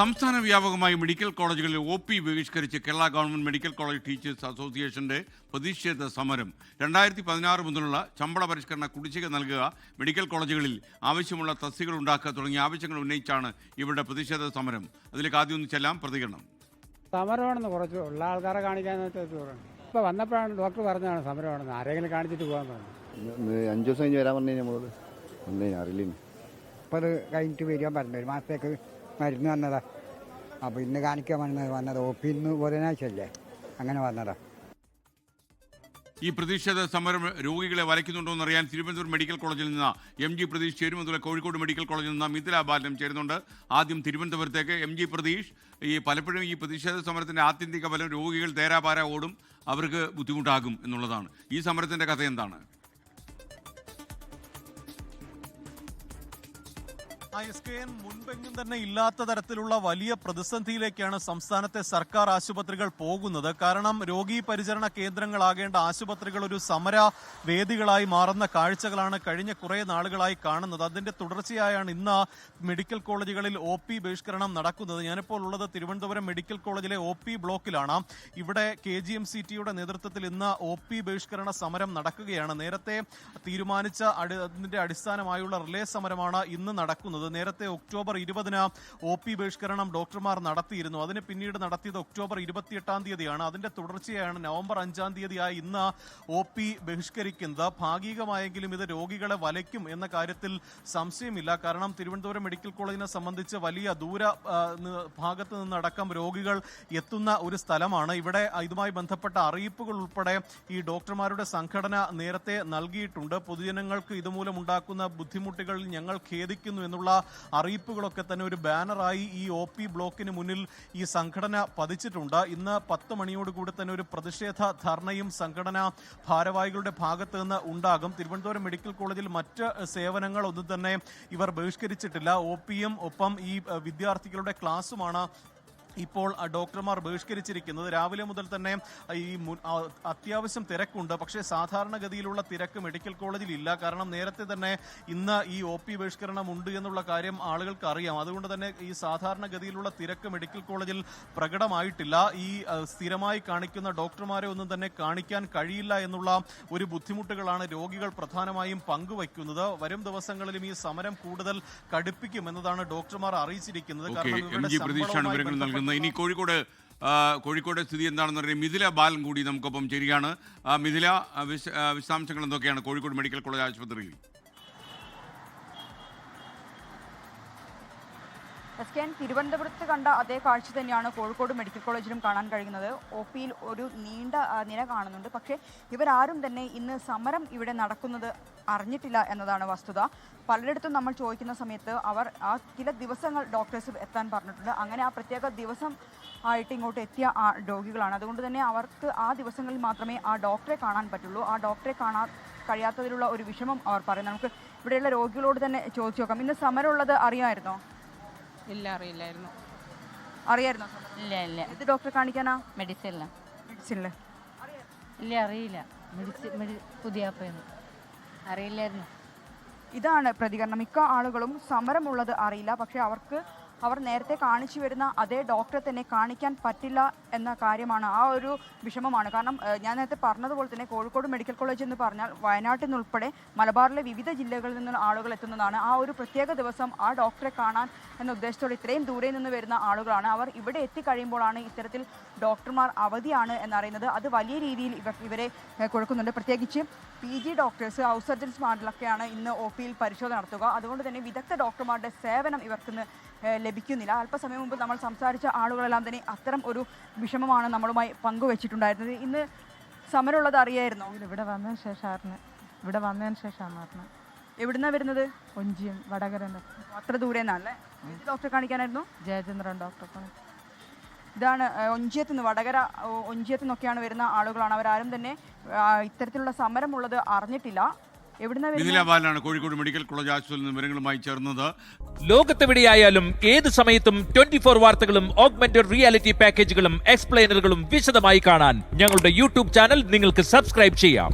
സംസ്ഥാന വ്യാപകമായി മെഡിക്കൽ കോളേജുകളിൽ O P ബഹിഷ്കരിച്ച് Kerala government medical college teachers അസോസിയേഷന്റെ പ്രതിഷേധ സമരം. രണ്ടായിരത്തി പതിനാറ് മുതലുള്ള ശമ്പള പരിഷ്കരണ കുടിശ്ശിക നൽകുക മെഡിക്കൽ കോളേജുകളിൽ ആവശ്യമുള്ള തസ്തികൾ ഉണ്ടാക്കുക തുടങ്ങിയ ആവശ്യങ്ങൾ ഉന്നയിച്ചാണ് ഇവരുടെ പ്രതിഷേധ സമരം. അതിലേക്ക് ആദ്യം ഒന്ന് ചെല്ലാം പ്രതികരണം. സമരമാണെന്ന് കുറച്ച് ഉള്ള ആൾക്കാരെ ദൂരമുണ്ട് ഇപ്പോൾ വന്നപ്പോഴാണ് ഡോക്ടർ പറഞ്ഞതാണ് സമരമാണെന്ന്. ആരെങ്കിലും കാണിച്ചിട്ട് പോകാൻ പറഞ്ഞു. അഞ്ചു ദിവസം കഴിഞ്ഞ് വരാൻ പറഞ്ഞു നമ്മളോട് ഒന്നേ അറിയില്ല അപ്പോൾ അത് കഴിഞ്ഞിട്ട് പറഞ്ഞു ഒരു മാസത്തേക്ക് മരുന്ന് വന്നതാ. അപ്പോൾ ഇന്ന് കാണിക്കാൻ വന്നത് വന്നത് ഒ പി ഇന്ന് ബുധനാഴ്ചയല്ലേ? അങ്ങനെ വന്നതാ. ഈ പ്രതിഷേധ സമരം രോഗികളെ വലയ്ക്കുന്നുണ്ടോ എന്ന് അറിയാൻ തിരുവനന്തപുരം മെഡിക്കൽ കോളേജിൽ നിന്ന് എം ജി പ്രതീഷ് ചേരും കോഴിക്കോട് മെഡിക്കൽ കോളേജിൽ നിന്ന് മിഥില ബാലനും ചേരുന്നുണ്ട്. ആദ്യം തിരുവനന്തപുരത്തേക്ക് എം ജി പ്രതീഷ് ഈ പലപ്പോഴും ഈ പ്രതിഷേധ സമരത്തിന്റെ ആത്യന്തിക ഫലം രോഗികൾ തേരാപാര ഓടും അവർക്ക് ബുദ്ധിമുട്ടാകും എന്നുള്ളതാണ്. ഈ സമരത്തിന്റെ കഥ എന്താണ്? ഐ എസ് കെ എൻ മുൻപെങ്ങും തന്നെ ഇല്ലാത്ത തരത്തിലുള്ള വലിയ പ്രതിസന്ധിയിലേക്കാണ് സംസ്ഥാനത്തെ സർക്കാർ ആശുപത്രികൾ പോകുന്നത്. കാരണം രോഗി പരിചരണ കേന്ദ്രങ്ങളാകേണ്ട ആശുപത്രികൾ ഒരു സമര വേദികളായി മാറുന്ന കാഴ്ചകളാണ് കഴിഞ്ഞ കുറേ നാളുകളായി കാണുന്നത്. അതിന്റെ തുടർച്ചയായാണ് ഇന്ന് മെഡിക്കൽ കോളേജുകളിൽ ഒ പി ബഹിഷ്കരണം നടക്കുന്നത്. ഞാനിപ്പോൾ ഉള്ളത് തിരുവനന്തപുരം മെഡിക്കൽ കോളേജിലെ ഒ പി ബ്ലോക്കിലാണ്. ഇവിടെ കെ ജി എം സി ടിയുടെ നേതൃത്വത്തിൽ ഇന്ന് ഒ പി ബഹിഷ്കരണ സമരം നടക്കുകയാണ്. നേരത്തെ തീരുമാനിച്ച അതിന്റെ അടിസ്ഥാനമായുള്ള റിലേ സമരമാണ് ഇന്ന് നടക്കുന്നത്. നേരത്തെ ഒക്ടോബർ ഇരുപതിന് ഒ പി ബഹിഷ്കരണം ഡോക്ടർമാർ നടത്തിയിരുന്നു. അതിന് പിന്നീട് നടത്തിയത് ഒക്ടോബർ ഇരുപത്തിയെട്ടാം തീയതിയാണ്. അതിന്റെ തുടർച്ചയാണ് നവംബർ അഞ്ചാം തീയതിയായി ഇന്ന് ഒ പി ബഹിഷ്കരിക്കുന്നത്. ഭാഗികമായെങ്കിലും ഇത് രോഗികളെ വലയ്ക്കും എന്ന കാര്യത്തിൽ സംശയമില്ല. കാരണം തിരുവനന്തപുരം മെഡിക്കൽ കോളേജിനെ സംബന്ധിച്ച് വലിയ ദൂര ഭാഗത്ത് നിന്നടക്കം രോഗികൾ എത്തുന്ന ഒരു സ്ഥലമാണ്. ഇവിടെ ഇതുമായി ബന്ധപ്പെട്ട അറിയിപ്പുകൾ ഉൾപ്പെടെ ഈ ഡോക്ടർമാരുടെ സംഘടന നേരത്തെ നൽകിയിട്ടുണ്ട്. പൊതുജനങ്ങൾക്ക് ഇതുമൂലം ഉണ്ടാക്കുന്ന ബുദ്ധിമുട്ടുകൾ ഞങ്ങൾ ഖേദിക്കുന്നു എന്നുള്ള അറിയിപ്പുകളൊക്കെ തന്നെ ഒരു ബാനറായി ഈ ഒ പി ബ്ലോക്കിന് മുന്നിൽ ഈ സംഘടന പതിച്ചിട്ടുണ്ട്. ഇന്ന് പത്ത് മണിയോടുകൂടി തന്നെ ഒരു പ്രതിഷേധ ധർണയും സംഘടന ഭാരവാഹികളുടെ ഭാഗത്ത് നിന്ന് ഉണ്ടാകും. തിരുവനന്തപുരം മെഡിക്കൽ കോളേജിൽ മറ്റ് സേവനങ്ങൾ ഒന്നും തന്നെ ഇവർ ബഹിഷ്കരിച്ചിട്ടില്ല. ഒ പിയും ഒപ്പം ഈ വിദ്യാർത്ഥികളുടെ ക്ലാസ്സുമാണ് ഇപ്പോൾ ഡോക്ടർമാർ ബഹിഷ്കരിച്ചിരിക്കുന്നത് രാവിലെ മുതൽ തന്നെ ഈ അത്യാവശ്യം തിരക്കുണ്ട്. പക്ഷേ സാധാരണഗതിയിലുള്ള തിരക്ക് മെഡിക്കൽ കോളേജിൽ ഇല്ല കാരണം നേരത്തെ തന്നെ ഇന്ന് ഈ ഒ പി ബഹിഷ്കരണം ഉണ്ട് എന്നുള്ള കാര്യം ആളുകൾക്ക് അറിയാം അതുകൊണ്ട് തന്നെ ഈ സാധാരണഗതിയിലുള്ള തിരക്ക് മെഡിക്കൽ കോളേജിൽ പ്രകടമായിട്ടില്ല. ഈ സ്ഥിരമായി കാണിക്കുന്ന ഡോക്ടർമാരെ ഒന്നും തന്നെ കാണിക്കാൻ കഴിയില്ല എന്നുള്ള ഒരു ബുദ്ധിമുട്ടുകളാണ് രോഗികൾ പ്രധാനമായും പങ്കുവയ്ക്കുന്നത്. വരും ദിവസങ്ങളിലും ഈ സമരം കൂടുതൽ കടുപ്പിക്കും എന്നതാണ് ഡോക്ടർമാർ അറിയിച്ചിരിക്കുന്നത്. കാരണം ഇവരുടെ ശമ്പളവുമായി വിവരങ്ങൾ ഇനി കോഴിക്കോട് കോഴിക്കോട് സ്ഥിതി എന്താണെന്ന് പറയുന്നത് മിഥില ബാലൻ കൂടി നമുക്കൊപ്പം ചേരുകയാണ്. മിഥില വിശ- വിശദാംശങ്ങൾ എന്തൊക്കെയാണ് കോഴിക്കോട് മെഡിക്കൽ കോളേജ് ആശുപത്രിയിൽ? എസ് കെ എൻ തിരുവനന്തപുരത്ത് കണ്ട അതേ കാഴ്ച തന്നെയാണ് കോഴിക്കോട് മെഡിക്കൽ കോളേജിലും കാണാൻ കഴിയുന്നത്. ഒ പിയിൽ ഒരു നീണ്ട നില കാണുന്നുണ്ട്. പക്ഷേ ഇവരാരും തന്നെ ഇന്ന് സമരം ഇവിടെ നടക്കുന്നത് അറിഞ്ഞിട്ടില്ല എന്നതാണ് വസ്തുത. പലരിടത്തും നമ്മൾ ചോദിക്കുന്ന സമയത്ത് അവർ ആ ചില ദിവസങ്ങൾ ഡോക്ടേഴ്സ് എത്താൻ പറഞ്ഞിട്ടുണ്ട്. അങ്ങനെ ആ പ്രത്യേക ദിവസം ആയിട്ട് ഇങ്ങോട്ട് എത്തിയ ആ രോഗികളാണ്. അതുകൊണ്ട് തന്നെ അവർക്ക് ആ ദിവസങ്ങളിൽ മാത്രമേ ആ ഡോക്ടറെ കാണാൻ പറ്റുള്ളൂ. ആ ഡോക്ടറെ കാണാൻ കഴിയാത്തതിലുള്ള ഒരു വിഷമം അവർ പറയുന്നത് നമുക്ക് ഇവിടെയുള്ള രോഗികളോട് തന്നെ ചോദിച്ചു നോക്കാം. ഇന്ന് സമരമുള്ളത് അറിയാമായിരുന്നോ? ഇല്ല അറിയില്ലായിരുന്നു. അറിയായിരുന്നോ? ഇല്ല ഇല്ല. ഇത് ഡോക്ടറെ കാണിക്കാനാ? മെഡിസിനില്ല മെഡിസിനിൽ. ഇല്ല അറിയില്ല. മെഡിസിൻ മെഡി പുതിയ അറിയില്ലായിരുന്നു. ഇതാണ് പ്രതികരണം. മിക്ക ആളുകളും സമരമുള്ളത് അറിയില്ല. പക്ഷേ അവർക്ക് അവർ നേരത്തെ കാണിച്ചു വരുന്ന അതേ ഡോക്ടറെ തന്നെ കാണിക്കാൻ പറ്റില്ല എന്ന കാര്യമാണ് ആ ഒരു വിഷമമാണ്. കാരണം ഞാൻ നേരത്തെ പറഞ്ഞതുപോലെ തന്നെ കോഴിക്കോട് മെഡിക്കൽ കോളേജ് എന്ന് പറഞ്ഞാൽ വയനാട്ടിൽ നിന്നുൾപ്പെടെ മലബാറിലെ വിവിധ ജില്ലകളിൽ നിന്ന് ആളുകൾ എത്തുന്നതാണ്. ആ ഒരു പ്രത്യേക ദിവസം ആ ഡോക്ടറെ കാണാൻ എന്ന ഉദ്ദേശത്തോടെ ഇത്രയും ദൂരെ നിന്ന് വരുന്ന ആളുകളാണ്. അവർ ഇവിടെ എത്തിക്കഴിയുമ്പോഴാണ് ഇത്തരത്തിൽ ഡോക്ടർമാർ അവധിയാണ് എന്നറിയുന്നത്. അത് വലിയ രീതിയിൽ ഇവർ ഇവരെ കൊടുക്കുന്നുണ്ട്. പ്രത്യേകിച്ച് P G doctors house surgeons വാർഡിലൊക്കെയാണ് ഇന്ന് ഒ പിയിൽ പരിശോധന നടത്തുക. അതുകൊണ്ട് തന്നെ വിദഗ്ധ ഡോക്ടർമാരുടെ സേവനം ഇവർക്കിന്ന് ലഭിക്കുന്നില്ല. അല്പസമയം മുമ്പ് നമ്മൾ സംസാരിച്ച ആളുകളെല്ലാം തന്നെ അത്തരം ഒരു വിഷമമാണ് നമ്മളുമായി പങ്കുവച്ചിട്ടുണ്ടായിരുന്നത്. ഇന്ന് സമരമുള്ളത് അറിയായിരുന്നോ? ഇവിടെ വന്നതിന് ശേഷം അറിഞ്ഞ് ഇവിടെ വന്നതിന് ശേഷമാണ് അറിഞ്ഞത് എവിടുന്നാ വരുന്നത്? ഒഞ്ചിയം വടകര അത്ര ദൂരെ നിന്നല്ലേ ഡോക്ടറെ കാണിക്കാനായിരുന്നു? ജയചന്ദ്രൻ ഡോക്ടറെ ഇതാണ് ഒഞ്ചിയത്ത് നിന്ന് വടകര ഒഞ്ചിയത്ത് നിന്നൊക്കെയാണ് വരുന്ന ആളുകളാണ്. അവരാരും തന്നെ ഇത്തരത്തിലുള്ള സമരമുള്ളത് അറിഞ്ഞിട്ടില്ല. എവിടുന്ന മിഥില ബാലനാണ് കോഴിക്കോട് മെഡിക്കൽ കോളേജ് ആശുപത്രിയിൽ നിന്ന് വിവരങ്ങളുമായി ചേർന്നത്. ലോകത്തെവിടെയായാലും ഏത് സമയത്തും ട്വന്റി ഫോർ വാർത്തകളും ഓഗ്മെന്റഡ് റിയാലിറ്റി പാക്കേജുകളും എക്സ്പ്ലെയിനറുകളും വിശദമായി കാണാൻ ഞങ്ങളുടെ യൂട്യൂബ് ചാനൽ നിങ്ങൾക്ക് സബ്സ്ക്രൈബ് ചെയ്യാം.